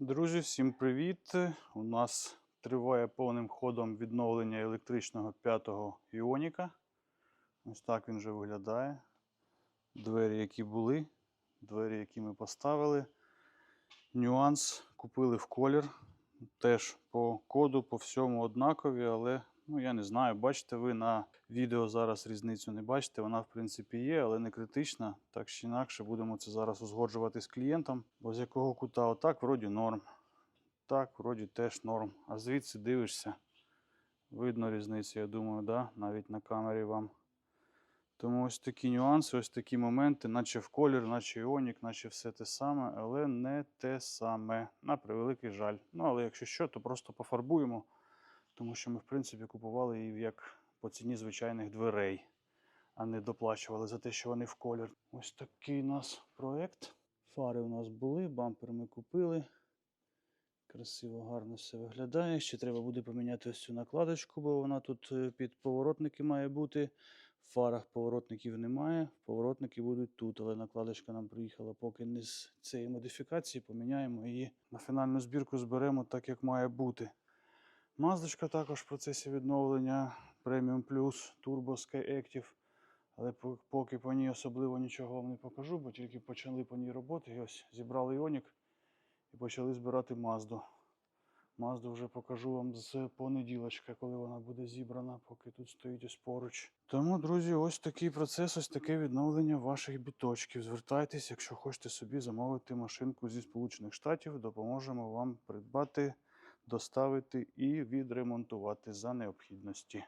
Друзі, всім привіт! У нас триває повним ходом відновлення електричного п'ятого іоніка. Ось так він вже виглядає. Двері, які були, двері, які ми поставили. Нюанс купили в колір. Теж по коду, по всьому однакові, але ну, я не знаю. Бачите, ви на відео зараз різницю не бачите. Вона, в принципі, є, але не критична. Так чи інакше, будемо це зараз узгоджувати з клієнтом. Бо з якого кута отак, вроді норм. Так, вроді теж норм. А звідси дивишся. Видно різницю, я думаю, да? навіть на камері вам. Тому ось такі нюанси, ось такі моменти, наче в колір, наче іонік, наче все те саме, але не те саме. На превеликий жаль. Ну, але якщо що, то просто пофарбуємо, тому що ми, в принципі, купували її як по ціні звичайних дверей, а не доплачували за те, що вони в колір. Ось такий у нас проект. Фари у нас були, бампер ми купили. Красиво, гарно все виглядає. Ще треба буде поміняти ось цю накладочку, бо вона тут е, під поворотники має бути. В фарах поворотників немає, поворотники будуть тут, але накладочка нам приїхала поки не з цієї модифікації. Поміняємо її на фінальну збірку, зберемо так, як має бути. Маздочка також в процесі відновлення Premium Plus Turbo Sky Active. Але поки по ній особливо нічого вам не покажу, бо тільки почали по ній роботи. І ось зібрали Іонік і почали збирати Мазду. Мазду вже покажу вам з понеділочка, коли вона буде зібрана, поки тут стоїть ось поруч. Тому, друзі, ось такий процес, ось таке відновлення ваших біточків. Звертайтесь, якщо хочете собі замовити машинку зі Сполучених Штатів, допоможемо вам придбати, доставити і відремонтувати за необхідності.